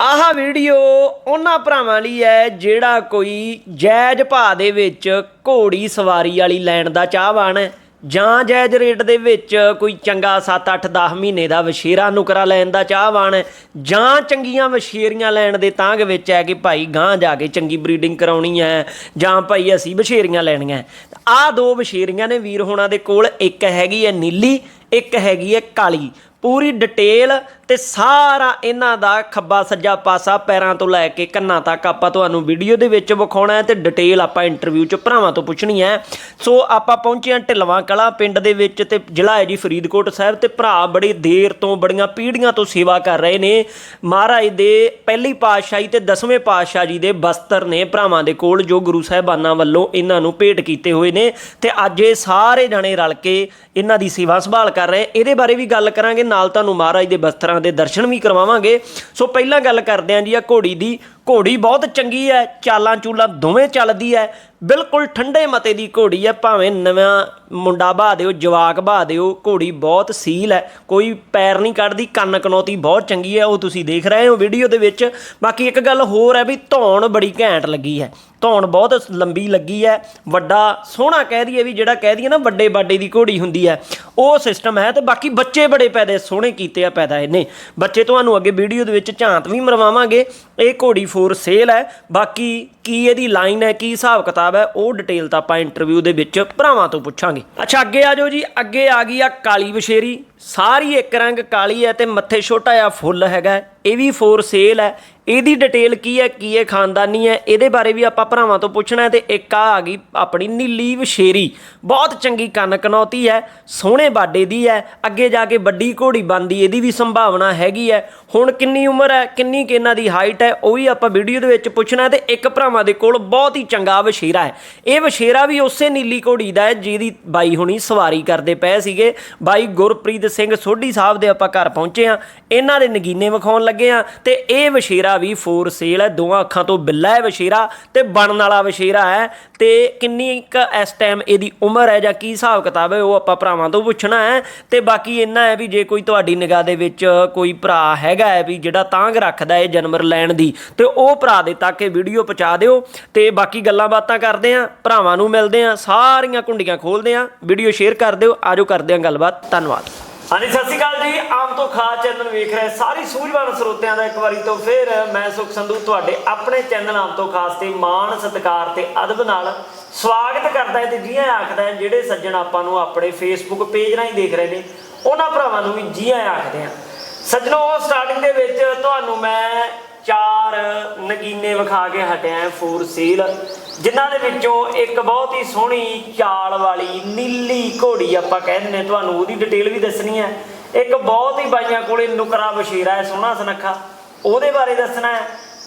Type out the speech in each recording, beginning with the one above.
ਆਹ ਵੀਡੀਓ ਉਹਨਾਂ ਭਰਾਵਾਂ ਲਈ ਹੈ ਜਿਹੜਾ ਕੋਈ ਜਾਇਜ਼ ਭਾਅ ਦੇ ਵਿੱਚ ਘੋੜੀ ਸਵਾਰੀ ਵਾਲੀ ਲੈਣ ਦਾ ਚਾਹਵਾਨ ਹੈ ਜਾਂ ਜਾਇਜ਼ ਰੇਟ ਦੇ ਵਿੱਚ ਕੋਈ ਚੰਗਾ 7 8 10 ਮਹੀਨੇ ਦਾ ਵਸ਼ੇਰਾ ਨੁਕਰਾ ਲੈਣ ਦਾ ਚਾਹਵਾਨ ਜਾਂ ਚੰਗੀਆਂ ਵਸ਼ੇਰੀਆਂ ਲੈਣ ਦੇ ਤਾਂਗ ਵਿੱਚ ਹੈ ਕਿ ਭਾਈ ਗਾਂ ਜਾ ਕੇ ਚੰਗੀ ਬਰੀਡਿੰਗ ਕਰਾਉਣੀ ਹੈ ਜਾਂ ਭਾਈ ਅਸੀਂ ਵਸ਼ੇਰੀਆਂ ਲੈਣੀਆਂ ਆਹ ਦੋ ਵਸ਼ੇਰੀਆਂ ਨੇ ਵੀਰ ਹੋਣਾ ਦੇ ਕੋਲ, ਇੱਕ ਹੈਗੀ ਹੈ ਨੀਲੀ, ਇੱਕ ਹੈਗੀ ਹੈ ਕਾਲੀ। ਪੂਰੀ ਡਿਟੇਲ ਤੇ ਸਾਰਾ ਇਹਨਾਂ ਦਾ ਖੱਬਾ ਸੱਜਾ ਪਾਸਾ ਪੈਰਾਂ ਤੋਂ ਲੈ ਕੇ ਕੰਨਾਂ ਤੱਕ ਆਪਾਂ ਤੁਹਾਨੂੰ ਵੀਡੀਓ ਦੇ ਵਿੱਚ ਵਿਖਾਉਣਾ ਹੈ ਤੇ ਡਿਟੇਲ ਆਪਾਂ ਇੰਟਰਵਿਊ ਚ ਭਰਾਵਾਂ ਤੋਂ ਪੁੱਛਣੀ ਹੈ। ਸੋ ਆਪਾਂ ਪਹੁੰਚੇ ਹਾਂ ਢਿਲਵਾਂ ਕਲਾ ਪਿੰਡ ਦੇ ਵਿੱਚ ਤੇ ਜ਼ਿਲ੍ਹਾ ਹੈ ਜੀ ਫਰੀਦਕੋਟ ਸਾਹਿਬ ਤੇ ਭਰਾ ਬੜੀ ਦੇਰ ਤੋਂ ਬੜੀਆਂ ਪੀੜ੍ਹੀਆਂ ਤੋਂ ਸੇਵਾ ਕਰ ਰਹੇ ਨੇ। ਮਹਾਰਾਜ ਦੇ ਪਹਿਲੀ ਪਾਤਸ਼ਾਹੀ ਤੇ ਦਸਵੇਂ ਪਾਤਸ਼ਾਹ ਜੀ ਦੇ ਬਸਤਰ ਨੇ ਭਰਾਵਾਂ ਦੇ ਕੋਲ ਜੋ ਗੁਰੂ ਸਾਹਿਬਾਨਾਂ ਵੱਲੋਂ ਇਹਨਾਂ ਨੂੰ ਭੇਟ ਕੀਤੇ ਹੋਏ ਨੇ ਤੇ ਅੱਜ ਇਹ ਸਾਰੇ ਜਣੇ ਰਲ ਕੇ ਇਹਨਾਂ ਦੀ ਸੇਵਾ ਸੰਭਾਲ ਕਰ ਰਹੇ। ਇਹਦੇ ਬਾਰੇ ਵੀ ਗੱਲ ਕਰਾਂਗੇ। ਨਾਲ ਤੁਹਾਨੂੰ ਮਹਾਰਾਜ ਦੇ ਬਸਤਰਾਂ ਦੇ ਦਰਸ਼ਨ ਵੀ ਕਰਵਾਵਾਂਗੇ। ਸੋ ਪਹਿਲਾਂ ਗੱਲ ਕਰਦੇ ਆਂ ਜੀ ਆ ਘੋੜੀ ਦੀ। ਘੋੜੀ ਬਹੁਤ ਚੰਗੀ ਹੈ, ਚਾਲਾਂ ਚੂਲਾਂ ਦੋਵੇਂ ਚੱਲਦੀ ਹੈ। ਬਿਲਕੁਲ ਠੰਡੇ ਮਤੇ ਦੀ ਘੋੜੀ ਹੈ, ਭਾਵੇਂ ਨਵਾਂ ਮੁੰਡਾ ਬਹਾ ਦਿਓ, ਜਵਾਕ ਬਹਾ ਦਿਓ, ਘੋੜੀ ਬਹੁਤ ਸੀਲ ਹੈ। ਕੋਈ ਪੈਰ ਨਹੀਂ ਕੱਢਦੀ, ਕੰਨ ਕਨੌਤੀ ਬਹੁਤ ਚੰਗੀ ਹੈ, ਉਹ ਤੁਸੀਂ ਦੇਖ ਰਹੇ ਹੋ ਵੀਡੀਓ ਦੇ ਵਿੱਚ। ਬਾਕੀ ਇੱਕ ਗੱਲ ਹੋਰ ਹੈ ਵੀ ਧੌਣ ਬੜੀ ਘੈਂਟ ਲੱਗੀ ਹੈ। ਧੌਣ ਬਹੁਤ ਲੰਬੀ ਲੱਗੀ ਹੈ, ਵੱਡਾ ਸੋਹਣਾ ਕਹਿ ਦਈਏ ਵੀ ਜਿਹੜਾ ਕਹਿ ਦਈਏ ਨਾ ਵੱਡੇ ਬਾਡੇ ਦੀ ਘੋੜੀ ਹੁੰਦੀ ਹੈ, ਉਹ ਸਿਸਟਮ ਹੈ ਤੇ ਬਾਕੀ ਬੱਚੇ ਬੜੇ ਪੈਦੇ, ਸੋਹਣੇ ਕੀਤੇ ਆ ਪੈਦਾ ਇਹਨੇ। ਬੱਚੇ ਤੁਹਾਨੂੰ ਅੱਗੇ ਵੀਡੀਓ ਦੇ ਵਿੱਚ ਝਾਂਤ ਵੀ ਮਰਵਾਵਾਂਗੇ। ਇਹ ਘੋੜੀ ਫੋਰ ਸੇਲ ਹੈ। ਬਾਕੀ ਕੀ ਇਹਦੀ ਲਾਈਨ ਹੈ, ਕੀ ਹਿਸਾਬ ਕਿਤਾਬ ਹੈ, ਉਹ ਡਿਟੇਲ ਤਾਂ ਆਪਾਂ ਇੰਟਰਵਿਊ ਦੇ ਵਿੱਚ ਭਰਾਵਾਂ ਤੋਂ ਪੁੱਛਾਂਗੇ। ਅੱਛਾ, ਅੱਗੇ ਆ ਜਾਓ ਜੀ। ਅੱਗੇ ਆ ਗਈ ਆ ਕਾਲੀ ਬਸ਼ੇਰੀ ਸਾਰੀ ਇੱਕ ਰੰਗ ਕਾਲੀ ਹੈ ਤੇ ਮੱਥੇ ਛੋਟਾ ਜਿਹਾ ਫੁੱਲ ਹੈਗਾ। ਇਹ ਵੀ ਫੋਰ ਸੇਲ ਹੈ। ਇਹਦੀ ਡਿਟੇਲ ਕੀ ਹੈ ਕੀ ਹੈ ਖਾਨਦਾਨੀ ਹੈ? ਇਹਦੇ ਬਾਰੇ ਵੀ ਆਪਾਂ ਭਰਾਵਾਂ ਤੋਂ ਪੁੱਛਣਾ ਹੈ ਤੇ ਇੱਕ ਆ ਆ ਗਈ ਆਪਣੀ ਨੀਲੀ ਵਸ਼ੇਰੀ ਬਹੁਤ ਚੰਗੀ ਕੰਨ ਕਨੌਤੀ ਹੈ, ਸੋਹਣੇ ਬਾਡੇ ਦੀ ਹੈ, ਅੱਗੇ ਜਾ ਕੇ ਵੱਡੀ ਘੋੜੀ ਬਣਦੀ, ਇਹਦੀ ਵੀ ਸੰਭਾਵਨਾ ਹੈਗੀ ਹੈ। ਹੁਣ ਕਿੰਨੀ ਉਮਰ ਹੈ, ਕਿੰਨੀ ਕਿ ਇਹਨਾਂ ਦੀ ਹਾਈਟ ਹੈ, ਉਹ ਵੀ ਆਪਾਂ ਵੀਡੀਓ ਦੇ ਵਿੱਚ ਪੁੱਛਣਾ ਹੈ ਤੇ ਇੱਕ ਭਰਾਵਾਂ ਦੇ ਕੋਲ ਬਹੁਤ ਹੀ ਚੰਗਾ ਵਸ਼ੇਰਾ ਹੈ। ਇਹ ਵਸ਼ੇਰਾ ਵੀ ਉਸੇ ਨੀਲੀ ਘੋੜੀ ਦਾ ਹੈ, ਜਿਹਦੀ ਬਾਈ ਹੁਣੀ ਸਵਾਰੀ ਕਰਦੇ ਪਏ ਸੀਗੇ। ਬਾਈ ਗੁਰਪ੍ਰੀਤ ਸਿੰਘ ਸੋਢੀ ਸਾਹਿਬ ਦੇ ਆਪਾਂ ਘਰ ਪਹੁੰਚੇ ਆ ਇਹਨਾਂ ਦੇ ਨਗੀਨੇ ਵਿਖਾਉਣ ਲੱਗੇ ਆ ਤੇ ਇਹ ਵਸ਼ੇਰਾ ਵੀ ਫੋਰ ਸੇਲ ਹੈ, ਦੋਵਾਂ ਅੱਖਾਂ ਤੋਂ ਬਿੱਲਾ ਹੈ ਵਸ਼ੇਰਾ ਤੇ ਬਣਨ ਵਾਲਾ ਵਸ਼ੇਰਾ ਹੈ ਤੇ ਕਿੰਨੀ ਇੱਕ ਇਸ ਟਾਈਮ ਇਹਦੀ ਉਮਰ ਹੈ ਜਾਂ ਕੀ ਹਿਸਾਬ ਕਿਤਾਬ ਹੈ, ਉਹ ਆਪਾਂ ਭਰਾਵਾਂ ਤੋਂ ਪੁੱਛਣਾ ਹੈ। ਤੇ ਬਾਕੀ ਇੰਨਾ ਹੈ ਵੀ ਜੇ ਕੋਈ ਤੁਹਾਡੀ ਨਿਗਾਹ ਦੇ ਵਿੱਚ ਕੋਈ ਭਰਾ ਹੈਗਾ ਹੈ ਵੀ ਜਿਹੜਾ ਤਾਂਗ ਰੱਖਦਾ ਹੈ ਜਨਮਰ ਲੈਣ ਦੀ, ਤੇ ਉਹ ਭਰਾ ਦੇ ਤੱਕ ਇਹ ਵੀਡੀਓ ਪਹੁੰਚਾ ਦਿਓ। ਤੇ ਬਾਕੀ ਗੱਲਾਂ ਬਾਤਾਂ ਕਰਦੇ ਆ ਭਰਾਵਾਂ ਨੂੰ ਮਿਲਦੇ ਆ ਸਾਰੀਆਂ ਕੁੰਡੀਆਂ ਖੋਲਦੇ ਆ ਵੀਡੀਓ ਸ਼ੇਅਰ ਕਰ ਦਿਓ। ਆਜੋ ਕਰਦੇ ਆ ਗੱਲਬਾਤ, ਧੰਨਵਾਦ। ਹਾਂਜੀ, ਸਤਿ ਸ਼੍ਰੀ ਅਕਾਲ ਜੀ। ਆਮ ਤੋਂ ਖਾਸ ਚੈਨਲ ਵੇਖ ਰਹੇ ਸਾਰੀ ਸੂਝਵਾਨ ਸਰੋਤਿਆਂ ਦਾ ਇੱਕ ਵਾਰੀ ਤੋਂ ਫਿਰ ਮੈਂ ਸੁਖ ਸੰਧੂ ਤੁਹਾਡੇ ਆਪਣੇ ਚੈਨਲ ਆਮ ਤੋਂ ਖਾਸ ਤੇ ਮਾਣ, ਸਤਿਕਾਰ ਤੇ ਅਦਬ ਨਾਲ ਸਵਾਗਤ ਕਰਦਾ ਹੈ ਤੇ ਜੀਆਂ ਆਖਦਾ ਹੈ, ਜਿਹੜੇ ਸੱਜਣ ਆਪਾਂ ਨੂੰ ਆਪਣੇ ਫੇਸਬੁੱਕ ਪੇਜ ਰਾਹੀਂ ਦੇਖ ਰਹੇ ਨੇ, ਉਹਨਾਂ ਭਰਾਵਾਂ ਨੂੰ ਵੀ ਜੀਆਂ ਆਖਦੇ ਆ ਸੱਜਣੋ ਸਟਾਰਟਿੰਗ ਦੇ ਵਿੱਚ ਤੁਹਾਨੂੰ ਮੈਂ ਚਾਰ ਨਗੀਨੇ ਵਿਖਾ ਕੇ ਹਟਿਆ ਫੋਰ ਸੇਲ ਜਿਨ੍ਹਾਂ ਦੇ ਵਿੱਚੋਂ ਇੱਕ ਬਹੁਤ ਹੀ ਸੋਹਣੀ ਚਾਲ ਵਾਲੀ ਨੀਲੀ ਘੋੜੀ ਆਪਾਂ ਕਹਿ ਦਿੰਦੇ ਹਾਂ, ਤੁਹਾਨੂੰ ਉਹਦੀ ਡਿਟੇਲ ਵੀ ਦੱਸਣੀ ਹੈ। ਇੱਕ ਬਹੁਤ ਹੀ ਬਾਈਆਂ ਕੋਲੇ ਨੁਕਰਾ ਵਸ਼ੇਰਾ ਹੈ ਸੋਹਣਾ ਸੁਨੱਖਾ। ਉਹਦੇ ਬਾਰੇ ਦੱਸਣਾ ਹੈ।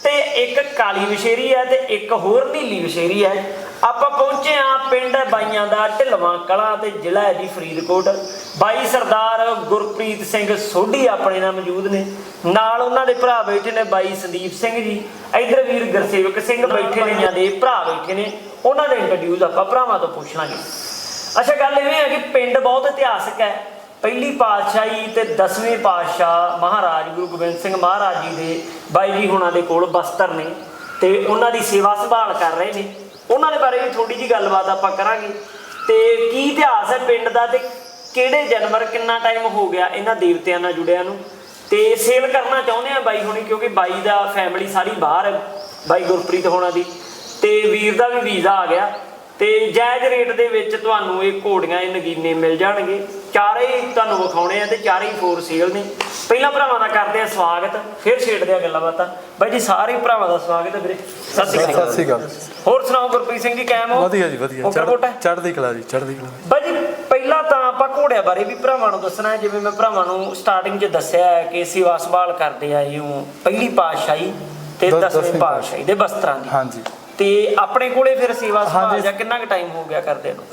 ਤੇ ਇੱਕ ਕਾਲੀ ਵਿਸ਼ੇਰੀ ਹੈ ਤੇ ਇੱਕ ਹੋਰ ਨੀਲੀ ਵਿਸ਼ੇਰੀ ਹੈ। ਆਪਾਂ ਪਹੁੰਚੇ ਆ ਪਿੰਡ ਬਾਈਆਂ ਦਾ ਢਿਲਵਾਂ ਕਲਾਂ ਤੇ ਜ਼ਿਲ੍ਹਾ ਹੈ ਜੀ ਫਰੀਦਕੋਟ। ਬਾਈ ਸਰਦਾਰ ਗੁਰਪ੍ਰੀਤ ਸਿੰਘ ਸੋਢੀ ਆਪਣੇ ਨਾਲ ਮੌਜੂਦ ਨੇ। ਨਾਲ ਉਹਨਾਂ ਦੇ ਭਰਾ ਬੈਠੇ ਨੇ ਬਾਈ ਸੰਦੀਪ ਸਿੰਘ ਜੀ। ਇਧਰ ਵੀਰ ਗੁਰਸੇਵਕ ਸਿੰਘ ਬੈਠੇ ਨੇ ਜਾਂ ਦੇ ਭਰਾ ਬੈਠੇ ਨੇ। ਉਹਨਾਂ ਦੇ ਇੰਟਰਵਿਊਜ਼ ਆਪਾਂ ਭਰਾਵਾਂ ਤੋਂ ਪੁੱਛ ਲਾਂਗੇ। ਅੱਛਾ ਗੱਲ ਇਹ ਹੈ ਕਿ ਪਿੰਡ ਬਹੁਤ ਇਤਿਹਾਸਕ ਹੈ। ਪਹਿਲੀ ਪਾਤਸ਼ਾਹੀ ਤੇ 10ਵੇਂ ਪਾਤਸ਼ਾਹ ਮਹਾਰਾਜ ਗੁਰੂ ਗੋਬਿੰਦ ਸਿੰਘ ਮਹਾਰਾਜ ਜੀ ਦੇ ਬਾਈ ਜੀ ਹੁਣਾਂ ਦੇ ਕੋਲ ਬਸਤਰ ਨੇ ਤੇ ਉਹਨਾਂ ਦੀ ਸੇਵਾ ਸੰਭਾਲ ਕਰ ਰਹੇ ਨੇ। ਉਹਨਾਂ ਦੇ ਬਾਰੇ ਵੀ ਥੋੜੀ ਜੀ ਗੱਲਬਾਤ ਆਪਾਂ ਕਰਾਂਗੇ। ਤੇ ਕੀ ਇਤਿਹਾਸ ਹੈ ਪਿੰਡ ਦਾ ਤੇ ਕਿਹੜੇ ਜਾਨਵਰ ਕਿੰਨਾ ਟਾਈਮ ਹੋ ਗਿਆ ਇਹਨਾਂ ਦੇਵਤਿਆਂ ਨਾਲ ਜੁੜਿਆਂ ਨੂੰ? ਤੇ ਸੇਲ ਕਰਨਾ ਚਾਹੁੰਦੇ ਆ ਬਾਈ ਹੁਣੀ ਕਿਉਂਕਿ ਬਾਈ ਦਾ ਫੈਮਿਲੀ ਸਾਰੀ ਬਾਹਰ ਹੈ, ਬਾਈ ਗੁਰਪ੍ਰੀਤ ਹੋਣਾ ਦੀ। ਤੇ ਵੀਰ ਦਾ ਵੀ ਵੀਜ਼ਾ ਆ ਗਿਆ। ਤੇ ਜਾਇਜ਼ ਰੇਟ ਦੇ ਵਿੱਚ ਤੁਹਾਨੂੰ ਇਹ ਘੋੜੀਆਂ ਇਹ ਨਗੀਨੇ ਮਿਲ ਜਾਣਗੇ। ਚਾਰੇ ਤੁਹਾਨੂੰ ਵਿਖਾਉਣੇ ਆ ਤੇ ਚਾਰੇ ਹੀ ਫੋਰ ਸੇਲ ਨੇ। ਪਹਿਲਾਂ ਭਰਾਵਾਂ ਦਾ ਕਰਦੇ ਆ ਸਵਾਗਤ ਫਿਰ ਛੇੜਦੇ ਆ ਗੱਲਾਂ ਬਾਤਾਂ। ਬਾਈ ਜੀ ਸਾਰੇ ਭਰਾਵਾਂ ਦਾ ਸਵਾਗਤ ਹੈ ਵੀਰੇ। ਸਤਿ ਸ਼੍ਰੀ ਸਤਿ ਅਕਾਲ ਸ੍ਰੀ ਅਕਾਲ। ਹੋਰ ਸੁਣਾਓ ਗੁਰਪ੍ਰੀਤ ਸਿੰਘ ਜੀ ਕਾਇਮ ਹੋ? ਵਧੀਆ ਜੀ ਵਧੀਆ। ਚੜ੍ਹਦੀ ਕਲਾ ਜੀ ਚੜ੍ਹਦੀ ਕਲਾ। ਬਾਈ ਜੀ ਪਹਿਲਾਂ ਤਾਂ ਆਪਾਂ ਘੋੜਿਆਂ ਬਾਰੇ ਵੀ ਭਰਾਵਾਂ ਨੂੰ ਦੱਸਣਾ ਹੈ। ਜਿਵੇਂ ਮੈਂ ਭਰਾਵਾਂ ਨੂੰ ਸਟਾਰਟਿੰਗ 'ਚ ਦੱਸਿਆ ਹੈ ਕਿ ਸੇਵਾ ਸੰਭਾਲ ਕਰਦੇ ਆਏ ਹਾਂ ਪਹਿਲੀ ਪਾਤਸ਼ਾਹੀ ਤੇ ਦ- 10ਵੇਂ ਦਸਵੀਂ ਪਾਤਸ਼ਾਹੀ ਦੇ ਬਸਤਰਾਂ ਦੀ। ਹਾਂਜੀ। ਤੇ ਆਪਣੇ ਕੋਲੇ ਫਿਰ ਸੇਵਾ ਹਾਂਜੀ। ਜਾਂ ਕਿੰਨਾ ਕੁ ਟਾਈਮ ਹੋ ਗਿਆ ਕਰਦੇ ਨੂੰ?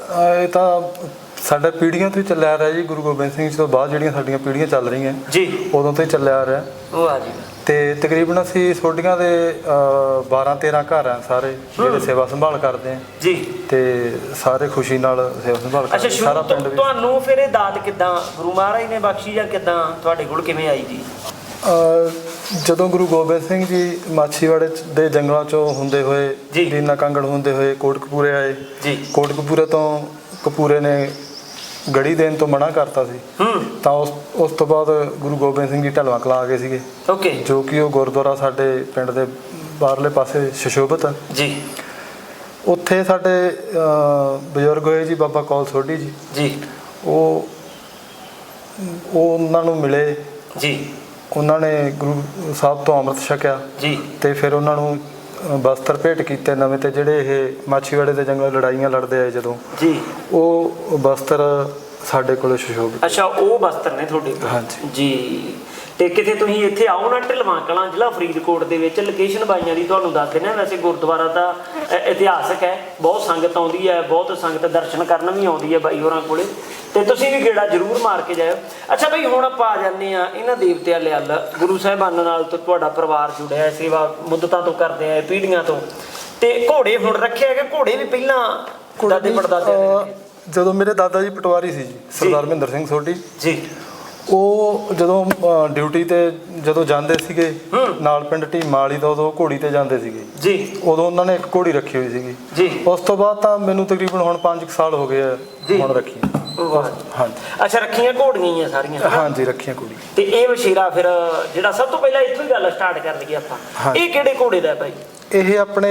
ਇਹ ਤਾਂ ਸਾਡਾ ਪੀੜ੍ਹੀਆਂ ਤੋਂ ਹੀ ਚੱਲਿਆ ਆ ਰਿਹਾ ਜੀ ਗੁਰੂ ਗੋਬਿੰਦ ਸਿੰਘ ਜੀ ਤੋਂ ਬਾਅਦ ਜਿਹੜੀਆਂ ਸਾਡੀਆਂ ਪੀੜ੍ਹੀਆਂ ਚੱਲ ਰਹੀਆਂ। ਜੀ। ਉਦੋਂ ਤੋਂ ਹੀ ਚੱਲਿਆ ਆ ਰਿਹਾ। ਉਹ ਆ ਜੀ। ਤੇ ਤਕਰੀਬਨ ਅਸੀਂ ਸੋਡੀਆਂ ਦੇ 12 13 ਘਰ ਆ ਸਾਰੇ ਜਿਹੜੇ ਸੇਵਾ ਸੰਭਾਲ ਕਰਦੇ ਆ। ਜੀ। ਤੇ ਸਾਰੇ ਖੁਸ਼ੀ ਨਾਲ ਸੇਵਾ ਸੰਭਾਲ ਕਰਦੇ ਸਾਰਾ ਸ਼ੁਰੂ ਪਿੰਡ ਵੀ ਤੁਹਾਨੂੰ ਫਿਰ ਇਹ ਦਾਤ ਕਿਦਾਂ? ਗੁਰੂ ਮਹਾਰਾਜ ਨੇ ਬਖਸ਼ੀ ਜਾਂ ਕਿਦਾਂ? ਤੁਹਾਡੇ ਕੋਲ ਕਿਵੇਂ ਆਈ ਜੀ? ਜਦੋਂ ਗੁਰੂ ਗੋਬਿੰਦ ਸਿੰਘ ਜੀ ਮਾਛੀਵਾੜੇ ਦੇ ਜੰਗਲਾਂ ਚੋਂ ਹੁੰਦੇ ਹੋਏ। ਦੀਨਾ ਕਾਂਗੜ ਹੁੰਦੇ ਹੋਏ ਕੋਟਕਪੂਰੇ ਆਏ ਜੀ। ਕੋਟਕਪੂਰੇ ਤੋਂ ਕਪੂਰੇ ਨੇ ਗੜੀ ਦੇਣ ਤੋਂ ਮਨਾ ਕਰਤਾ ਸੀ। ਹੂੰ। ਤਾਂ ਉਸ ਉਸ ਤੋਂ ਬਾਅਦ ਗੁਰੂ ਗੋਬਿੰਦ ਸਿੰਘ ਜੀ ਢਲਵਾਂ ਕਲਾਂ ਆ ਗਏ ਸੀਗੇ। ਓਕੇ। ਜੋ ਕਿ ਉਹ ਗੁਰਦੁਆਰਾ ਸਾਡੇ ਪਿੰਡ ਦੇ ਬਾਹਰਲੇ ਪਾਸੇ ਸ਼ਸ਼ੋਭਤ ਜੀ। ਉੱਥੇ ਸਾਡੇ ਬਜ਼ੁਰਗ ਹੋਏ ਜੀ ਬਾਬਾ ਕੌਲ ਸੋਢੀ ਜੀ। ਜੀ। ਉਹ ਉਹ ਉਹਨਾਂ ਨੂੰ ਮਿਲੇ। ਜੀ। ਉਹਨਾਂ ਨੇ ਗੁਰੂ ਸਾਹਿਬ ਤੋਂ ਅੰਮ੍ਰਿਤ ਛਕਿਆ ਜੀ। ਤੇ ਫਿਰ ਉਹਨਾਂ ਨੂੰ ਬਸਤਰ ਭੇਟ ਕੀਤੇ ਨਵੇਂ ਤੇ ਜਿਹੜੇ ਇਹ ਮਾਛੀਵਾੜੇ ਦੇ ਜੰਗਲ ਲੜਾਈਆਂ ਲੜਦੇ ਆਏ ਜਦੋਂ। ਜੀ। ਉਹ ਬਸਤਰ ਸਾਡੇ ਕੋਲੇ ਸੁਸ਼ੋਭਿਤ ਅੱਛਾ ਉਹ ਬਸਤਰ ਨੇ ਤੁਹਾਡੇ ਕੋਲ? ਹਾਂਜੀ। ਜੀ। ਤੇ ਕਿਤੇ ਤੁਸੀਂ ਇੱਥੇ ਆਓ ਨਾ ਢਲਵਾਂ ਕਲਾਂ ਜ਼ਿਲ੍ਹਾ ਫਰੀਦਕੋਟ ਦੇ ਵਿੱਚ ਲੋਕੇਸ਼ਨ ਬਾਈਆਂ ਦੀ ਤੁਹਾਨੂੰ ਦੱਸ ਦਿੰਦੇ ਵੈਸੇ ਗੁਰਦੁਆਰਾ ਦਾ ਇਤਿਹਾਸਕ ਹੈ। ਬਹੁਤ ਸੰਗਤ ਆਉਂਦੀ ਹੈ ਬਹੁਤ ਸੰਗਤ ਦਰਸ਼ਨ ਕਰਨ ਵੀ ਆਉਂਦੀ ਹੈ ਬਾਈ ਹੋਰਾਂ ਕੋਲੇ। ਤੇ ਤੁਸੀਂ ਵੀ ਗੇੜਾ ਜ਼ਰੂਰ ਮਾਰ ਕੇ ਜਾਇਓ। ਅੱਛਾ ਬਈ ਹੁਣ ਆਪਾਂ ਆ ਜਾਂਦੇ ਆ ਇਹਨਾਂ ਦੇਵਤਿਆਂ ਲਿਆਲ ਗੁਰੂ ਸਾਹਿਬਾਨ ਨਾਲ ਤਾਂ ਤੁਹਾਡਾ ਪਰਿਵਾਰ ਜੁੜਿਆ ਹੈ ਸੇਵਾ ਮੁੱਦਤਾਂ ਤੋਂ ਕਰਦੇ ਆ ਪੀੜ੍ਹੀਆਂ ਤੋਂ। ਤੇ ਘੋੜੇ ਹੁਣ ਰੱਖੇ ਹੈਗੇ ਘੋੜੇ ਵੀ ਪਹਿਲਾਂ ਦਾਦੇ ਪੜਦਾਦੇ ਜਦੋਂ ਮੇਰੇ ਦਾਦਾ ਜੀ ਪਟਵਾਰੀ ਸੀ ਜੀ। ਸਰਦਾਰ ਮਹਿੰਦਰ ਸਿੰਘ ਸੋਢੀ। ਜੀ। ਉਹ ਜਦੋਂ ਡਿਊਟੀ ਤੇ ਜਦੋਂ ਜਾਂਦੇ ਸੀਗੇ ਨਾਲ ਪਿੰਡ ਢੀਮਾਲੀ ਤੋਂ ਉਦੋਂ ਘੋੜੀ ਤੇ ਜਾਂਦੇ ਸੀਗੇ। ਜੀ। ਉਦੋਂ ਉਹਨਾਂ ਨੇ ਇੱਕ ਘੋੜੀ ਰੱਖੀ ਹੋਈ ਸੀਗੀ। ਜੀ। ਉਸ ਤੋਂ ਬਾਅਦ ਤਾਂ ਮੈਨੂੰ ਤਕਰੀਬਨ ਹੁਣ 5 ਸਾਲ ਹੋ ਗਏ ਆ। ਹੁਣ ਰੱਖੀ। ਹਾਂਜੀ। ਅੱਛਾ ਰੱਖੀਆਂ ਘੋੜੀਆਂ ਹੀ ਆ ਸਾਰੀਆਂ? ਹਾਂਜੀ ਰੱਖੀਆਂ ਘੋੜੀ। ਤੇ ਇਹ ਵਸ਼ੀਰਾ ਫਿਰ ਜਿਹੜਾ ਸਭ ਤੋਂ ਪਹਿਲਾਂ ਇੱਥੋਂ ਹੀ ਗੱਲ ਸਟਾਰਟ ਕਰ ਲਈਏ ਆਪਾਂ। ਇਹ ਕਿਹੜੇ ਘੋੜੇ ਦਾ ਹੈ ਭਾਈ ਇਹ ਆਪਣੇ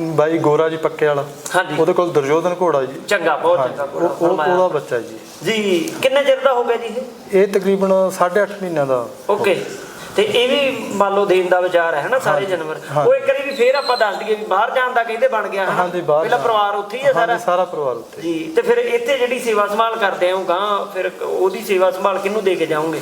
ਬਾਈ ਗੋਰਾ ਜੀ ਪੱਕੇ ਵਾਲਾ। ਹਾਂਜੀ। ਉਹਦੇ ਕੋਲ ਦੁਰਯੋਧਨ ਘੋੜਾ ਜੀ। ਚੰਗਾ ਬਹੁਤ ਚੰਗਾ ਉਹ ਘੋੜਾ ਉਹ- ਫਰਮਾਇਆ। ਉਹਦਾ ਬੱਚਾ ਜੀ। ਜੀ ਕਿੰਨੇ ਚਿਰ ਦਾ ਹੋ ਗਿਆ ਜੀ ਇਹ? ਇਹ ਤਕਰੀਬਨ 8.5 ਮਹੀਨਿਆਂ ਦਾ। ਓਕੇ। ਤੇ ਇਹ ਵੀ ਮੰਨ ਲਓ ਦੇਣ ਦਾ ਵਿਚਾਰ ਹੈ ਨਾ ਸਾਰੇ ਜਾਨਵਰ। ਹਾਂ। ਉਹ ਇੱਕ ਵਾਰੀ ਵੀ ਫੇਰ ਆਪਾਂ ਦੱਸ ਦਈਏ ਵੀ ਬਾਹਰ ਜਾਣ ਦਾ ਕਹਿੰਦੇ ਬਣ ਗਿਆ ਹਾਂਜੀ ਬਾਹਰ ਪਹਿਲਾਂ ਜਾਣ- ਪਰਿਵਾਰ ਉੱਥੇ ਹੀ ਹੈ ਸਾਰਾ। ਹਾਂਜੀ ਸਾਰਾ ਪਰਿਵਾਰ ਉੱਥੇ। ਜੀ ਤੇ ਫਿਰ ਇੱਥੇ ਜਿਹੜੀ ਸੇਵਾ ਸੰਭਾਲ ਕਰਦੇ ਹੋ ਗਾਂ ਫਿਰ ਉਹਦੀ ਸੇਵਾ ਸੰਭਾਲ ਕਿਹਨੂੰ ਦੇ ਕੇ ਜਾਓਗੇ?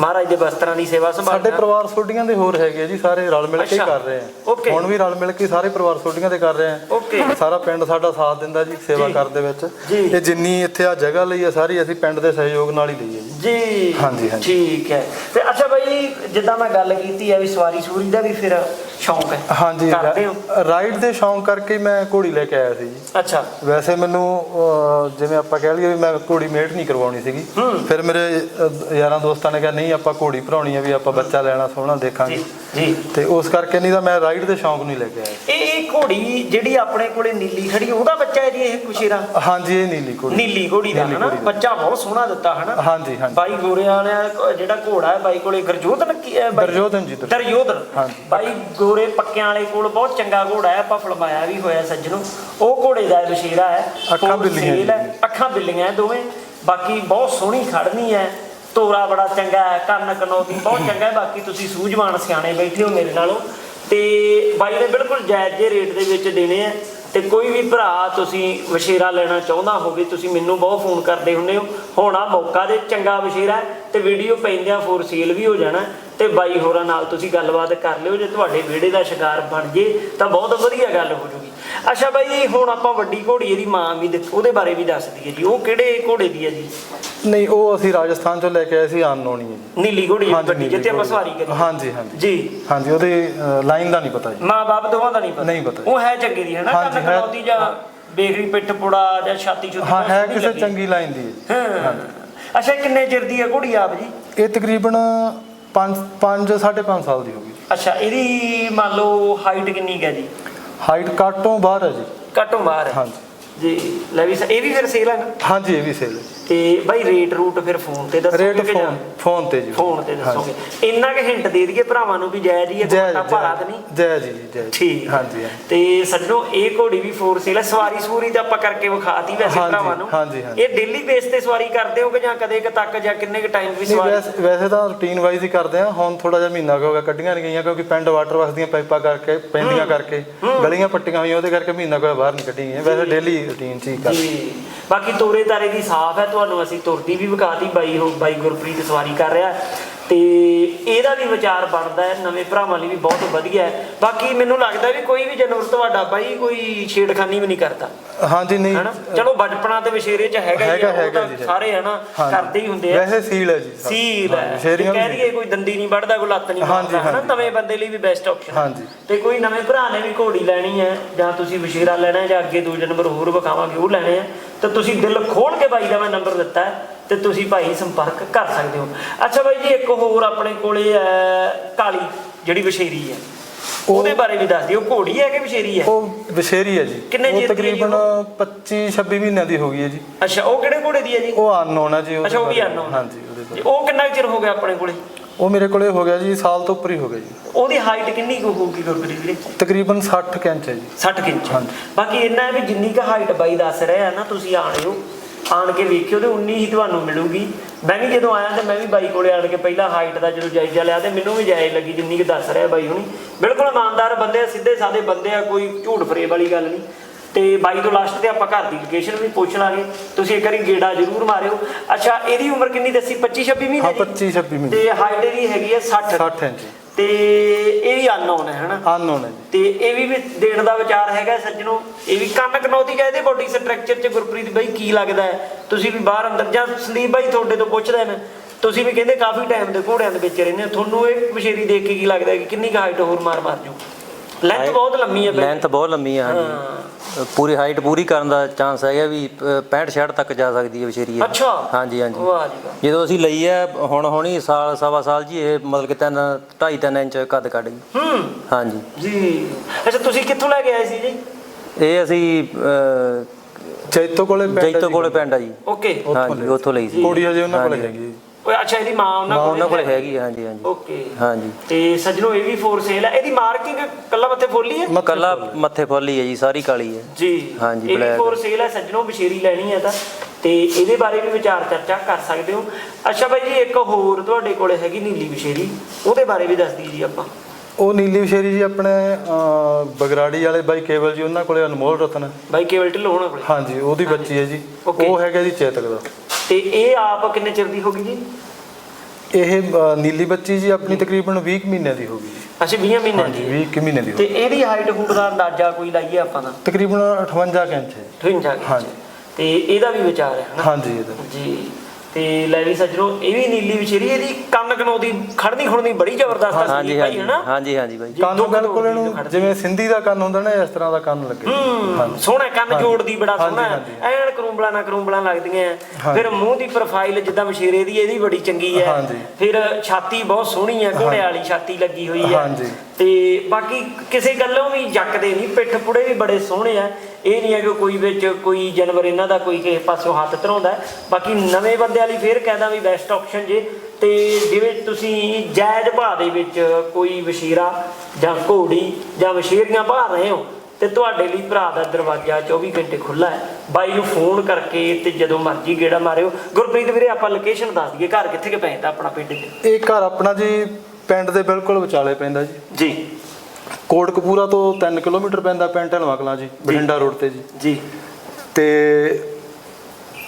ਮਹਾਰਾਜ ਦੇ ਬਸਤਰਾਂ ਦੀ ਸੇਵਾ ਸੰਭਾਲ ਸਾਡੇ ਪਰਿਵਾਰ ਸੋਡੀਆਂ ਦੇ ਹੋਰ ਹੈਗੇ ਆ ਜੀ ਸਾਰੇ ਰਲ ਮਿਲ ਕੇ ਹੀ। ਕਰ ਰਹੇ। ਆ। ਹੁਣ ਵੀ ਰਲ ਮਿਲ ਕੇ ਸਾਰੇ ਪਰਿਵਾਰ ਸੋਡੀਆਂ ਦੇ ਕਰ ਰਹੇ ਆ। ਸਾਰਾ ਪਿੰਡ ਸਾਡਾ ਸਾਥ ਦਿੰਦਾ ਜੀ ਸੇਵਾ। ਕਰਨ ਦੇ ਵਿੱਚ। ਇਹ ਜਿੰਨੀ ਇੱਥੇ ਆ ਜਗ੍ਹਾ ਲਈ ਆ ਸਾਰੀ ਅਸੀਂ ਪਿੰਡ ਦੇ ਸਹਿਯੋਗ ਨਾਲ ਹੀ ਲਈ ਹੈ ਜੀ। ਹਾਂਜੀ, ਹਾਂਜੀ। ਠੀਕ ਹੈ। ਤੇ ਅੱਛਾ ਭਾਈ ਜਿੱਦਾਂ ਮੈਂ ਗੱਲ ਕੀਤੀ ਹੈ ਵੀ ਸਵਾਰੀ ਸੂਰੀ ਦਾ ਵੀ ਫਿਰ ਸ਼ੌਂਕ ਹੈ। ਹਾਂਜੀ ਕਰਦੇ ਹੋ? ਰਾਈਡ ਦੇ ਸ਼ੌਂਕ ਕਰਕੇ ਮੈਂ ਘੋੜੀ ਲੈ ਕੇ ਆਇਆ ਸੀ ਜੀ। ਅੱਛਾ। ਵੈਸੇ ਮੈਨੂੰ ਅਹ, ਜਿਵੇਂ ਆਪਾਂ ਕਹਿ ਲਈਏ ਵੀ ਮੈਂ ਘੋੜੀ ਮੇਟ ਨਹੀਂ ਕਰਵਾਉਣੀ ਸੀਗੀ। ਫਿਰ ਮੇਰੇ ਅਹ, ਯਾਰਾਂ ਦੋਸਤਾਂ ਨੇ ਕਿਹਾ ਨਹੀਂ ਆਪਾਂ ਘੋੜੀ ਭਰਾਉਣੀ ਆ ਵੀ ਆਪਾਂ ਬੱਚਾ ਲੈਣਾ ਸੋਹਣਾ ਦੇਖਾਂਗੇ। ਜੀ ਜੀ। ਤੇ ਉਸ ਕਰਕੇ ਨਹੀਂ ਤਾਂ ਮੈਂ ਰਾਈਡ ਦੇ ਸ਼ੌਂਕ ਨਹੀਂ ਲੈ ਕੇ ਆਇਆ। ਇਹ ਇਹ ਘੋੜੀ ਜਿਹੜੀ ਆਪਣੇ ਕੋਲੇ ਨੀਲੀ ਖੜੀ ਉਹਦਾ ਬੱਚਾ ਹੈ ਜੀ ਇਹ ਕੁਸ਼ੇਰਾ? ਹਾਂਜੀ ਇਹ ਨੀਲੀ ਘੋੜੀ। ਨੀਲੀ ਘੋੜੀ ਦਾ ਨੀਲੀ ਹਨਾ? ਘੋੜੀ ਦਾ। ਬੱਚਾ ਬਹੁਤ ਸੋਹਣਾ ਦਿੱਤਾ ਹਨਾ? ਹਾਂਜੀ ਹਾਂਜੀ। ਬਾਈ ਗੋਰਿਆਂ ਵਾਲਿਆ ਜਿਹੜਾ ਘੋੜਾ ਹੈ ਬਾਈ ਕੋਲੇ ਗਰਜੋਧਨ ਕੀ ਹੈ ਬਾਈ ਦਰਜੋਧਨ ਜੀ ਦਰ- ਦਰਯੋਧਨ। ਹਾਂਜੀ। ਬਾਈ ਗੋਰੇ ਪੱਕਿਆਂ ਵਾਲੇ ਕੋਲ ਬਹੁਤ ਚੰਗਾ ਘੋੜਾ ਹੈ ਆਪਾਂ ਫਲਮਾਇਆ ਵੀ ਹੋਇਆ ਸੱਜਣੋ। ਉਹ ਘੋੜੇ ਦਾ ਵਸ਼ੀਰਾ ਹੈ। ਅੱਖਾਂ ਬਿੱਲੀਆਂ। ਅੱਖਾਂ ਬਿੱਲੀਆਂ ਹੈ ਦੋਵੇਂ। ਬਾਕੀ ਬਹੁਤ ਸੋਹਣੀ ਖੜਨੀ ਹੈ। ਤੋਰਾ ਬੜਾ ਚੰਗਾ ਹੈ ਕੰਨ ਕਨੌਤੀ ਬਹੁਤ ਚੰਗਾ ਹੈ। ਬਾਕੀ ਤੁਸੀਂ ਸੂਝਵਾਨ ਸਿਆਣੇ ਬੈਠੇ ਹੋ ਮੇਰੇ ਨਾਲੋਂ। ਤੇ ਬਾਈ ਨੇ ਬਿਲਕੁਲ ਜਾਇਜ਼ ਜੇ ਰੇਟ ਦੇ ਵਿੱਚ ਦੇਣੇ ਆ ਤੇ ਕੋਈ ਵੀ ਭਰਾ ਤੁਸੀਂ ਵਸ਼ੇਰਾ ਲੈਣਾ ਚਾਹੁੰਦਾ ਹੋਵੇ ਤੁਸੀਂ ਮੈਨੂੰ ਬਹੁਤ ਫੋਨ ਕਰਦੇ ਹੁੰਦੇ ਹੋ। ਹੁਣ ਮੌਕਾ ਦੇ ਚੰਗਾ ਵਸ਼ੇਰਾ ਤੇ ਵੀਡੀਓ ਪੈਂਦਿਆਂ ਫੋਰ ਸੇਲ ਵੀ ਹੋ ਜਾਣਾ ਤੇ ਬਾਈ ਹੋਰਾਂ ਨਾਲ ਤੁਸੀਂ ਗੱਲਬਾਤ ਕਰ ਲਿਓ ਜੇ ਤੁਹਾਡੇ ਵਿਹੜੇ ਦਾ ਸ਼ਿਕਾਰ ਬਣ ਜੇ ਤਾਂ ਬਹੁਤ ਵਧੀਆ ਗੱਲ ਹੋ ਜੂਗੀ। ਅੱਛਾ ਬਾਈ ਹੁਣ ਆਪਾਂ ਵੱਡੀ ਘੋੜੀ ਇਹਦੀ ਮਾਂ ਵੀ ਦੇ- ਉਹਦੇ ਬਾਰੇ ਵੀ ਦੱਸ ਦਈਏ ਜੀ ਉਹ ਕਿਹੜੇ ਘੋੜੇ ਦੀ ਹੈ ਜੀ? ਨਹੀਂ ਉਹ ਅਸੀਂ ਰਾਜਸਥਾਨ ਚੋਂ ਲੈ ਕੇ ਆਏ ਸੀ ਆਨੋਣੀ ਹੈ ਨੀਲੀ ਘੋੜੀ ਹਾਂਜੀ, ਵੱਡੀ ਨੀਲੀ ਜਿੱਥੇ ਆਪਾਂ ਘੋੜੀ। ਸਵਾਰੀ ਕਰੀ ਹਾਂਜੀ ਹਾਂਜੀ। ਜੀ। ਹਾਂਜੀ ਉਹਦੇ ਲਾਈਨ ਦਾ ਨਹੀਂ ਪਤਾ ਜੀ। ਮਾਂ ਬਾਪ ਦੋਵਾਂ ਦਾ ਨਹੀਂ ਪਤਾ। ਨਹੀਂ ਪਤਾ। ਉਹ ਹੈ ਚੰਗੀ ਦੀ ਹੈ ਨਾ ਹਾਂਜੀ, ਕੰਨ ਹੈ। ਜਾਂ ਬੇਗਰੀ ਪਿੱਠ ਪੁੜਾ ਜਾਂ ਛਾਤੀ ਛੁੱਤੀ ਹਾਂ ਹੈ ਕਿਸੇ। ਚੰਗੀ ਲਾਈਨ ਦੀ ਹੈ। ਹਾਂ। ਅੱਛਾ ਇਹ ਕਿੰਨੇ ਚਿਰ ਦੀ ਹੈ ਘੋੜੀ ਆਪ ਜੀ? ਇਹ ਤਕਰੀਬਨ 5 5 5.5 ਸਾਲ ਦੀ ਹੋਗੀ ਅੱਛਾ ਇਹਦੀ ਮੰਨ ਲਓ ਹਾਈਟ ਕਿੰਨੀ ਹੈ ਜੀ? ਹਾਈਟ ਕਾਟੋਂ ਬਾਹਰ ਹੈ ਜੀ। ਘੱਟੋ ਬਾਹਰ ਹੈ। ਹਾਂਜੀ। ਜੀ ਲੈ ਵੀ ਇਹ ਵੀ ਫਿਰ ਸੇਲ ਹੈ ਨਾ? ਹਾਂਜੀ ਇਹ ਵੀ ਸੇਲ ਹੈ। ਤੇ ਬਾਈ ਰੇਟ ਰੂਟ ਫਿਰ ਫੋਨ ਤੇ ਦੱਸੋਗੇ ਰੇਟ ਕਿ ਜਾਂ- ਫੋਨ ਫੋਨ ਤੇ ਜੀ। ਫੋਨ ਤੇ ਦੱਸੋਗੇ। ਇੰਨਾ ਕਿ ਹਿੰਟ ਦੇ ਦਈਏ ਭਰਾਵਾਂ ਨੂੰ ਵੀ ਜੈ ਜੀ ਇਹ ਘੋੜਾ ਭਾਰਾ ਤਾਂ ਨਹੀਂ। ਜੈ ਜੀ ਜੈ। ਠੀਕ। ਹਾਂਜੀ। ਤੇ ਸੱਜਣੋ ਇਹ ਘੋੜੀ ਵੀ ਫੋਰ ਸੇਲ ਹੈ ਸਵਾਰੀ ਸੂਰੀ ਤਾਂ ਆਪਾਂ ਕਰਕੇ ਵਿਖਾਤੀ ਵੈਸੇ ਭਰਾਵਾਂ ਨੂੰ। ਹਾਂਜੀ, ਹਾਂਜੀ। ਇਹ ਡੇਲੀ ਬੇਸ ਤੇ ਸਵਾਰੀ ਕਰਦੇ ਹੋ ਕਿ ਜਾਂ ਕਦੇ ਕ ਤੱਕ ਜਾਂ ਕਿੰਨੇ ਕ ਟਾਈਮ ਵੀ ਸਵਾਰੀ? ਵੈਸੇ ਵੈਸੇ ਤਾਂ ਰੂਟੀਨ ਵਾਈਜ਼ ਹੀ ਕਰਦੇ ਆ ਹੁਣ ਥੋੜਾ ਜਿਹਾ ਮਹੀਨਾ ਹੋ ਗਿਆ ਕੱਢੀਆਂ ਨਹੀਂ ਗਈਆਂ ਕਿਉਂਕਿ ਪਿੰਡ ਵਾਟਰ ਵਰਕਸ ਦੀਆਂ ਪਾਈਪਾਂ ਕਰਕੇ ਪੈਂਦੀਆਂ ਕਰਕੇ ਗਲੀਆਂ ਪੱਟੀਆਂ ਹੋਈਆਂ ਉਹਦੇ ਕਰਕੇ ਮਹੀਨਾ ਕੁ ਹੋਇਆ ਬਾਹਰ ਨਹੀਂ ਕੱਢੀ ਗਈਆਂ। ਵੈਸੇ ਡੇਲੀ ਰੂਟੀਨ ਕਰਦੇ ਜੀ ਬਾਕੀ ਤੋਰੇ ਤਾਰੇ ਦੀ ਸਾਫ਼ ਹੈ ਤੁਹਾਨੂੰ ਅਸੀਂ ਤੁਰਦੀ ਵੀ ਵਿਖਾਤੀ ਬਾਈ ਹੋ ਬਾਈ ਗੁਰਪ੍ਰੀਤ ਸਵਾਰੀ ਕਰ ਰਿਹਾ ਤੇ ਇਹਦਾ ਵੀ ਵਿਚਾਰ ਬਣਦਾ ਹੈ ਨਵੇਂ ਭਰਾਵਾਂ ਲਈ ਵੀ ਬਹੁਤ ਵਧੀਆ ਹੈ। ਬਾਕੀ ਮੈਨੂੰ ਲੱਗਦਾ ਵੀ ਕੋਈ ਵੀ ਜਾਨਵਰ ਤੁਹਾਡਾ ਬਾਈ ਕੋਈ ਛੇੜਖਾਨੀ ਵੀ ਨਹੀਂ ਕਰਦਾ। ਹਾਂਜੀ ਨਹੀਂ ਹਨਾ? ਚਲੋ ਬਚਪਨਾ ਤੇ ਵਿਸ਼ੇਰੇ ਚ ਹੈਗਾ ਹੀ ਹੈਗਾ, ਆ, ਉਹ ਹੈਗਾ ਤਾਂ ਜੀ, ਹੈਗਾ। ਸਾਰੇ ਹਨਾ ਹਾਂਜੀ। ਕਰਦੇ ਹੀ ਹੁੰਦੇ ਆ। ਵੈਸੇ ਸੀਲ ਹੈ ਜੀ। ਸੀਲ ਹੈ। ਸ਼ੇਰੀਆਂ ਕਹਿ ਵੀ ਦਈਏ ਕੋਈ ਦੰਦੀ ਨਹੀਂ ਵੱਢਦਾ ਕੋਈ ਲੱਤ ਨਹੀਂ ਹਾਂਜੀ, ਮਾਰਦਾ ਹਨਾ ਹਾਂਜੀ। ਨਵੇਂ ਬੰਦੇ ਲਈ ਵੀ ਬੈਸਟ ਆਪਸ਼ਨ ਹਾਂਜੀ। ਤੇ ਕੋਈ ਨਵੇਂ ਭਰਾ ਨੇ ਵੀ ਘੋੜੀ ਲੈਣੀ ਹੈ ਜਾਂ ਤੁਸੀਂ ਵਿਸ਼ੇਰਾ ਲੈਣਾ ਹੈ ਜਾਂ ਅੱਗੇ ਦੋ ਜਾਨਵਰ ਹੋਰ ਵਿਖਾਵਾਂਗੇ ਉਹ ਲੈਣੇ ਆ ਤਾਂ ਤੁਸੀਂ ਦਿਲ ਖੋਲ ਕੇ ਬਾਈ ਦਾ ਮੈਂ ਨੰਬਰ ਦਿੱਤਾ ਤੇ ਤੁਸੀਂ ਭਾਈ ਸੰਪਰਕ ਕਰ ਸਕਦੇ ਹੋ। ਅੱਛਾ ਬਾਈ ਜੀ ਇੱਕ ਹੋਰ ਆਪਣੇ ਕੋਲੇ ਹੈ ਕਾਲੀ ਜਿਹੜੀ ਵਸ਼ੇਰੀ ਹੈ। ਉਹਦੇ ਬਾਰੇ ਵੀ ਦੱਸ ਦਿਓ। ਘੋੜੀ ਹੈ ਕਿ ਵਸ਼ੇਰੀ ਹੈ? ਉਹ ਵਿਸ਼ੇਰੀ ਹੈ ਜੀ। ਕਿੰਨੇ ਉਹ ਚਿਰ ਦੀ ਹੈ ਜੀ ਤਕਰੀਬਨ 25 26 ਮਹੀਨਿਆਂ ਦੀ ਹੋ ਗਈ ਹੈ ਜੀ। ਅੱਛਾ ਉਹ ਕਿਹੜੇ ਘੋੜੇ ਦੀ ਹੈ ਜੀ? ਉਹ ਅਨਨੋਨ ਹੈ ਜੀ ਉਹਦੇ ਅੱਛਾ, ਉਹ ਵੀ ਬਾਰੇ। unknown। ਹਾਂਜੀ ਉਹਦੇ ਬਾਰੇ। ਉਹ ਕਿੰਨਾ ਕੁ ਚਿਰ ਹੋ ਗਿਆ ਆਪਣੇ ਕੋਲੇ? ਉਹ ਮੇਰੇ ਕੋਲੇ ਹੋ ਗਿਆ ਜੀ ਸਾਲ ਤੋਂ ਉੱਪਰ ਹੀ ਹੋ ਗਿਆ ਜੀ। ਉਹਦੀ ਹਾਈਟ ਕਿੰਨੀ ਕੁ ਹੋਊਗੀ ਗੁਰਪ੍ਰੀਤ ਵੀਰੇ? ਤਕਰੀਬਨ 60 ਕੁ ਇੰਚ ਹੈ ਜੀ। 60 ਇੰਚ। ਹਾਂਜੀ। ਬਾਕੀ ਇੰਨਾ ਹੈ ਵੀ ਜਿੰਨੀ ਕੁ ਹਾਈਟ ਬਾਈ ਦੱਸ ਰਿਹਾ ਨਾ ਤੁਸੀਂ ਆਣਿਓ। ਆਣ ਕੇ ਵੇਖਿਓ ਤੇ ਉਨੀ ਹੀ ਤੁਹਾਨੂੰ ਮਿਲੂਗੀ। ਮੈਂ ਵੀ ਜਦੋਂ ਆਇਆ ਤੇ ਮੈਂ ਵੀ ਬਾਈ ਕੋਲੇ ਆਣ ਕੇ ਪਹਿਲਾਂ ਹਾਈਟ ਦਾ ਜਦੋਂ ਜਾਇਜ਼ਾ ਲਿਆ ਤੇ ਮੈਨੂੰ ਵੀ ਜਾਇਜ਼ ਲੱਗੀ ਜਿੰਨੀ ਕੁ ਦੱਸ ਰਿਹਾ ਬਾਈ ਹੁਣੀ। ਬਿਲਕੁਲ ਇਮਾਨਦਾਰ ਬੰਦੇ ਆ ਸਿੱਧੇ ਸਾਦੇ ਬੰਦੇ ਆ ਕੋਈ ਝੂਠ ਫਰੇਬ ਵਾਲੀ ਗੱਲ ਨਹੀਂ। ਤੇ ਬਾਈ ਤੋਂ ਲਾਸਟ ਤੇ ਆਪਾਂ ਘਰ ਦੀ ਲੋਕੇਸ਼ਨ ਵੀ ਪੁੱਛ ਲਾਂਗੇ। ਤੁਸੀਂ ਇੱਕ ਵਾਰੀ ਗੇੜਾ ਜ਼ਰੂਰ ਮਾਰਿਓ। ਅੱਛਾ ਇਹਦੀ ਉਮਰ ਕਿੰਨੀ ਦੱਸੀ? 25 26 ਮਹੀਨੇ ਹਾਂ ਦੀ? 25 26 ਮਹੀਨੇ। ਤੇ ਹਾਈਟ ਇਹਦੀ ਹੈਗੀ ਹੈ 60 60 ਇੰਚ। ਤੇ ਇਹ ਵੀ ਅਨਨੋਨ ਹੈ ਹਨਾ? ਅਨਨੋਨ ਹੈ ਜੀ। ਤੇ ਇਹ ਵੀ ਵੀ ਦੇਣ ਦਾ ਵਿਚਾਰ ਹੈਗਾ ਸੱਜਣੋ। ਇਹ ਵੀ ਕੰਨ ਕਨੌਤੀ ਕਹਿੰਦੇ ਬੋਡੀ ਸਟਰਕਚਰ ਚ ਗੁਰਪ੍ਰੀਤ ਬਾਈ ਕੀ ਲੱਗਦਾ ਹੈ? ਤੁਸੀਂ ਵੀ ਬਾਹਰ ਅੰਦਰ ਜਾਂ ਸੰਦੀਪ ਬਾਈ ਤੁਹਾਡੇ ਤੋਂ ਪੁੱਛਦਾ ਮੈਂ ਤੁਸੀਂ ਵੀ ਕਹਿੰਦੇ ਕਾਫੀ ਟਾਈਮ ਦੇ ਘੋੜਿਆਂ ਦੇ ਵਿੱਚ ਰਹਿੰਦੇ ਹੋ। ਤੁਹਾਨੂੰ ਇਹ ਮਸ਼ੀਰੀ ਦੇਖ ਕੇ ਕੀ ਲੱਗਦਾ ਹੈ ਕਿ ਕਿੰਨੀ ਕੁ ਹਾਈਟ ਹੋਰ ਮਾਰ ਮਾਰ ਜੂ? ਲੈਂਥ ਬਹੁਤ ਲੰਮੀ ਹੈ ਲੈਂਥ ਬਹੁਤ ਲੰਮੀ ਆ ਹਾਂ। ਹਾਂਜੀ ਪੂਰੀ ਹਾਈਟ ਪੂਰੀ ਕਰਨ ਦਾ ਚਾਂਸ ਹੈਗਾ ਵੀ 65 66 ਤੱਕ ਜਾ ਸਕਦੀ ਹੈ ਵਿਸ਼ੇਰੀ। ਅੱਛਾ। ਹਾਂਜੀ ਹਾਂਜੀ। ਵਾਹ ਜੀ ਵਾਹ। ਜਦੋਂ ਅਸੀਂ ਲਈ ਹੈ ਹੁਣ ਹੁਣੀ ਸਾਲ ਸਵਾ ਸਾਲ ਜੀ ਇਹ ਮਤਲਬ ਕਿ ਤਿੰਨ 2.5 3 ਇੰਚ ਕੱਦ ਕੱਢ ਗਈ। ਹੂੰ। ਹਾਂਜੀ। ਜੀ। ਅੱਛਾ ਤੁਸੀਂ ਕਿੱਥੋਂ ਲੈ ਕੇ ਆਏ ਸੀ ਜੀ? ਇਹ ਅਸੀਂ ਜੈਤੋ ਕੋਲੇ ਪਿੰਡ ਜੈਤੋ। ਕੋਲੇ ਪਿੰਡ ਆ ਜੀ। ਓਕੇ। ਹਾਂਜੀ ਉੱਥੋਂ ਲਈ ਸੀ। ਕੁੜੀ ਹਜੇ ਉਹਨਾਂ ਕੋਲੇ। ਹੈਗੀ ਜੀ। ਓਏ ਅੱਛਾ ਇਹਦੀ ਮਾਂ ਉਹਨਾਂ ਕੋਲ ਉਹਨਾਂ ਕੋਲੇ ਹੈਗੀ ਆ, ਹਾਂਜੀ ਹਾਂਜੀ। ਓਕੇ ਹਾਂਜੀ। ਤੇ ਸੱਜਣੋ ਇਹ ਵੀ ਫੋਰ ਸੇਲ ਹੈ ਇਹਦੀ ਮਾਰਕਿੰਗ ਕੱਲਾ ਮੱਥੇ ਫੋਲੀ ਹੈ? ਕੱਲਾ ਮੱਥੇ ਫੁੱਲੀ ਹੈ ਜੀ ਸਾਰੀ ਕਾਲੀ ਹੈ। ਜੀ। ਹਾਂਜੀ, ਇਹ ਵੀ। ਫੋਰ ਸੇਲ ਹੈ ਸੱਜਣੋ ਬਸ਼ੇਰੀ ਲੈਣੀ ਹੈ ਤਾਂ। ਤੇ ਇਹਦੇ ਬਾਰੇ ਵੀ ਵਿਚਾਰ ਚਰਚਾ ਕਰ ਸਕਦੇ ਹੋ। ਅੱਛਾ ਭਾਈ ਜੀ ਇੱਕ ਹੋਰ ਤੁਹਾਡੇ ਕੋਲੇ ਹੈਗੀ ਨੀਲੀ ਬਸ਼ੇਰੀ ਉਹਦੇ ਬਾਰੇ ਵੀ ਦੱਸ ਦਈਏ ਜੀ ਆਪਾਂ। ਉਹ ਨੀਲੀ ਵਿਸ਼ੇਰੀ ਜੀ ਆਪਣੇ ਬਗਰਾੜੀ ਵਾਲੇ ਬਾਈ ਕੇਵਲ ਜੀ ਉਹਨਾਂ ਕੋਲੇ ਅਨਮੋਲ ਰਤਨ। ਬਾਈ ਕੇਵਲ ਢਿੱਲੋਂ ਹੋਣਾ ਕੋਲੇ। ਹਾਂਜੀ ਉਹਦੀ ਬੱਚੀ ਹੈ ਜੀ. ਉਹ ਹੈਗਾ ਜੀ ਚੇਤਕ ਦਾ। ਤੇ ਇਹ ਆਪ ਕਿੰਨੇ ਚਿਰ ਦੀ ਹੋਗੀ ਜੀ? ਇਹ ਨੀਲੀ ਬੱਚੀ ਜੀ ਆਪਣੀ ਤਕਰੀਬਨ 20 ਕੁ ਮਹੀਨਿਆਂ ਦੀ ਹੋ ਗਈ ਜੀ। ਅੱਛਾ 20 ਮਹੀਨੇ ਹਾਂਜੀ ਦੀ 20 ਕੁ ਮਹੀਨੇ ਦੀ ਹੋ ਤੇ ਗਈ। ਇਹਦੀ ਹਾਈਟ ਹੂਟ ਦਾ ਅੰਦਾਜ਼ਾ ਕੋਈ ਲਾਈਏ ਆਪਾਂ ਦਾ ਤਕਰੀਬਨ 58 ਕੁ ਇੰਚ ਹੈ। ਠਿੰਜਾ ਕੇ ਹਾਂਜੀ। ਤੇ ਇਹਦਾ ਵੀ ਵਿਚਾਰ ਹੈ ਹਨਾ? ਹਾਂਜੀ ਇਹਦਾ। ਜੀ। ਤੇ ਲੈ ਵੀ ਸੱਜਣੋ ਇਹ ਵੀ ਨੀਲੀ ਵਿਸ਼ੇਰੀ ਇਹਦੀ ਕੰਨ ਕਨੋਦੀ ਖੜਨੀ ਖੁੜਨੀ ਬੜੀ ਜ਼ਬਰਦਸਤ ਆ ਹਾਂਜੀ ਭਾਈ ਹਾਂਜੀ ਹਨਾ ਹਾਂਜੀ ਹਾਂਜੀ ਬਾਈ ਕੰਨ ਬਿਲਕੁਲ ਇਹਨੂੰ। ਜਿਵੇਂ ਸਿੰਧੀ ਦਾ ਕੰਨ ਹੁੰਦਾ ਨਾ ਇਸ ਤਰ੍ਹਾਂ ਦਾ ਕੰਨ ਲੱਗੇ ਸੋਹਣਾ ਕੰਨ। ਜੋੜਦੀ ਬੜਾ ਸੋਹਣਾ। ਐਨ ਕਰੂੰਬਲਾ ਨਾ ਕਰੂੰਬਲਾ ਲੱਗਦੀਆਂ। ਫਿਰ ਮੂੰਹ ਦੀ ਪ੍ਰੋਫਾਈਲ ਜਿੱਦਾਂ ਮਸ਼ੀਰੇ ਦੀ ਇਹਦੀ ਬੜੀ ਚੰਗੀ ਹੈ। ਫਿਰ ਛਾਤੀ ਬਹੁਤ ਸੋਹਣੀ ਹੈ ਘੋੜੇ ਵਾਲੀ ਛਾਤੀ ਲੱਗੀ ਹੋਈ ਹੈ। ਤੇ ਬਾਕੀ ਕਿਸੇ ਗੱਲੋਂ ਵੀ ਜੱਕਦੇ ਨਹੀਂ ਪਿੱਠ ਪੁੜੇ ਵੀ ਬੜੇ ਸੋਹਣੇ ਆ ਇਹ ਨਹੀਂ ਹੈ ਕਿ ਕੋਈ ਵਿੱਚ ਕੋਈ ਜਾਨਵਰ ਇਹਨਾਂ ਦਾ ਕੋਈ ਕਿਸੇ ਪਾਸੋਂ ਹੱਥ ਧਰਾਉਂਦਾ। ਬਾਕੀ ਨਵੇਂ ਬੰਦਿਆਂ ਲਈ ਫੇਰ ਕਹਿਦਾ ਵੀ ਬੈਸਟ ਆਪਸ਼ਨ ਜੇ। ਤੇ ਜਿਵੇਂ ਤੁਸੀਂ ਜਾਇਜ਼ ਭਾਅ ਦੇ ਵਿੱਚ ਕੋਈ ਵਸ਼ੀਰਾ ਜਾਂ ਘੋੜੀ ਜਾਂ ਵਸ਼ੀਰੀਆਂ ਭਾਅ ਰਹੇ ਹੋ ਤੇ ਤੁਹਾਡੇ ਲਈ ਭਰਾ ਦਾ ਦਰਵਾਜ਼ਾ 24 ਘੰਟੇ ਖੁੱਲਾ ਹੈ। ਬਾਈ ਨੂੰ ਫੋਨ ਕਰਕੇ ਤੇ ਜਦੋਂ ਮਰਜ਼ੀ ਗੇੜਾ ਮਾਰਿਓ। ਗੁਰਪ੍ਰੀਤ ਵੀਰੇ ਆਪਾਂ ਲੋਕੇਸ਼ਨ ਦੱਸ ਦਈਏ ਘਰ ਕਿੱਥੇ ਕਿ ਪੈਂਦਾ ਆਪਣਾ ਪਿੰਡ ਇਹ ਘਰ ਆਪਣਾ ਜੀ ਪਿੰਡ ਦੇ ਬਿਲਕੁਲ ਵਿਚਾਲੇ ਪੈਂਦਾ ਜੀ। ਜੀ। ਕੋਟਕਪੂਰਾ ਤੋਂ 3 ਕਿਲੋਮੀਟਰ ਪੈਂਦਾ ਪਿੰਡ ਢਲਵਾ ਕਲਾਂ ਜੀ। ਬਠਿੰਡਾ ਰੋਡ ਤੇ ਜੀ। ਜੀ। ਤੇ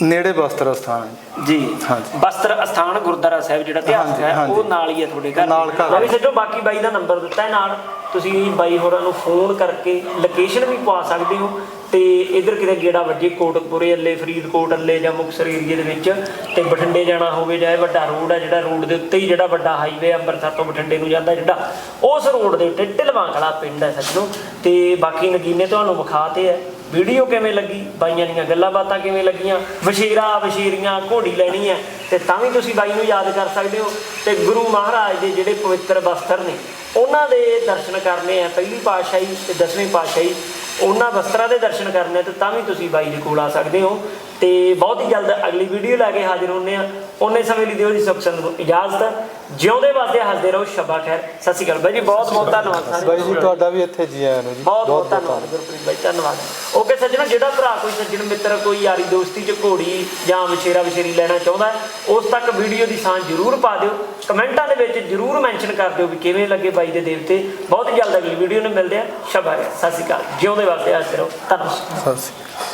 ਨੇੜੇ ਬਸਤਰ ਸਥਾਨ ਜੀ। ਹਾਂਜੀ। ਬਸਤਰ ਅਸਥਾਨ ਗੁਰਦੁਆਰਾ ਸਾਹਿਬ ਜਿਹੜਾ ਇਤਿਹਾਸਕ ਹਾਂਜੀ, ਹੈ। ਉਹ ਨਾਲ ਹੀ ਹੈ ਤੁਹਾਡੇ ਘਰ ਨਾਲ ਘਰ। ਵੀ ਸੱਜੋ ਬਾਕੀ ਬਾਈ ਦਾ ਨੰਬਰ ਦਿੱਤਾ ਹੈ ਨਾਲ। ਤੁਸੀਂ ਬਾਈ ਹੋਰਾਂ ਨੂੰ ਫੋਨ ਕਰਕੇ ਲੋਕੇਸ਼ਨ ਵੀ ਪਾ ਸਕਦੇ ਹੋ। ਤੇ ਇਧਰ ਕਿਤੇ ਗੇੜਾ ਵੱਜੇ ਕੋਟਕਪੁਰੇ ਅੱਲੇ, ਫਰੀਦਕੋਟ ਅੱਲੇ ਜਾਂ ਮੁਕਤਸਰ ਏਰੀਏ ਦੇ ਵਿੱਚ ਤੇ ਬਠਿੰਡੇ ਜਾਣਾ ਹੋਵੇ ਜਾਂ ਇਹ ਵੱਡਾ ਰੋਡ ਹੈ ਜਿਹੜਾ ਰੋਡ ਦੇ ਉੱਤੇ ਹੀ ਜਿਹੜਾ ਵੱਡਾ ਹਾਈਵੇ ਅੰਮ੍ਰਿਤਸਰ ਤੋਂ ਬਠਿੰਡੇ ਨੂੰ ਜਾਂਦਾ ਜਿਹੜਾ, ਉਸ ਰੋਡ ਦੇ ਉੱਤੇ ਢਿਲਵਾਂ ਕਲਾ ਪਿੰਡ ਹੈ ਸੱਜਣੋ। ਤੇ ਬਾਕੀ ਨਗੀਨੇ ਤੁਹਾਨੂੰ ਵਿਖਾਤੇ ਹੈ। ਵੀਡੀਓ ਕਿਵੇਂ ਲੱਗੀ? ਬਾਈਆਂ ਦੀਆਂ ਗੱਲਾਂ ਬਾਤਾਂ ਕਿਵੇਂ ਲੱਗੀਆਂ? ਵਸ਼ੀਰਾ ਵਸ਼ੀਰੀਆਂ ਘੋੜੀ ਲੈਣੀ ਹੈ। ਤੇ ਤਾਂ ਵੀ ਤੁਸੀਂ ਬਾਈ ਨੂੰ ਯਾਦ ਕਰ ਸਕਦੇ ਹੋ। ਤੇ ਗੁਰੂ ਮਹਾਰਾਜ ਦੇ ਜਿਹੜੇ ਪਵਿੱਤਰ ਬਸਤਰ ਨੇ, ਉਹਨਾਂ ਦੇ ਦਰਸ਼ਨ ਕਰਨੇ ਆ। ਪਹਿਲੀ ਪਾਤਸ਼ਾਹੀ ਤੇ ਦਸਵੀਂ ਪਾਤਸ਼ਾਹੀ ਉਹਨਾਂ ਵਸਤਰਾਂ ਦੇ ਦਰਸ਼ਨ ਕਰਨੇ ਤੇ ਤਾਂ ਵੀ ਤੁਸੀਂ ਬਾਈ ਦੇ ਕੋਲ ਆ ਸਕਦੇ ਹੋ। ਤੇ ਬਹੁਤ ਹੀ ਜਲਦ ਅਗਲੀ ਵੀਡੀਓ ਲੈ ਕੇ ਹਾਜ਼ਰ ਹੁੰਨੇ ਆ। ਉਹਨੇ ਸਮੇਂ ਲਈ ਦਿਓ ਜੀ ਸੁਖਸੰਦ ਨੂੰ ਇਜਾਜ਼ਤ। ਜਿਉਂਦੇ ਵਾਸਤੇ ਹੱਸਦੇ ਰਹੋ ਸ਼ਬਾ ਖੈਰ। ਸਤਿ ਸ਼੍ਰੀ ਅਕਾਲ। ਬਾਈ ਜੀ ਬਹੁਤ ਬਹੁਤ ਧੰਨਵਾਦ ਸਾਰੇ ਬਾਈ ਜੀ ਤੁਹਾਡਾ ਵੀ ਇੱਥੇ ਜੀ ਆਇਆਂ ਨੂੰ ਜੀ। ਬਹੁਤ ਬਹੁਤ ਧੰਨਵਾਦ ਗੁਰਪ੍ਰੀਤ ਬਾਈ ਧੰਨਵਾਦ। ਓਕੇ ਸੱਜਣਾ ਜਿਹੜਾ ਭਰਾ ਕੋਈ ਸੱਜਣ ਮਿੱਤਰ ਕੋਈ ਯਾਰੀ ਦੋਸਤੀ ਚ ਘੋੜੀ ਜਾਂ ਵਿਸ਼ੇਰਾ ਵਿਸ਼ੇਰੀ ਲੈਣਾ ਚਾਹੁੰਦਾ ਉਸ ਤੱਕ ਵੀਡੀਓ ਦੀ ਸਾਂਝ ਜ਼ਰੂਰ ਪਾ ਦਿਓ। ਕਮੈਂਟਾਂ ਦੇ ਵਿੱਚ ਜ਼ਰੂਰ ਮੈਂਸ਼ਨ ਕਰ ਦਿਓ ਵੀ ਕਿਵੇਂ ਲੱਗੇ ਬਾਈ ਦੇ ਦੇਵਤੇ। ਬਹੁਤ ਜਲਦ ਅਗਲੀ ਵੀਡੀਓ ਨੂੰ ਮਿਲਦੇ ਆ ਸ਼ਬਾ ਸਤਿ ਸ਼੍ਰੀ ਅਕਾਲ। ਜਿਉਂਦੇ ਵਾਸਤੇ ਹਾਜ਼ਰ ਰਹੋ। ਧੰਨਵਾਦ। ਸਤਿ ਸ਼੍ਰੀ ਅਕਾਲ।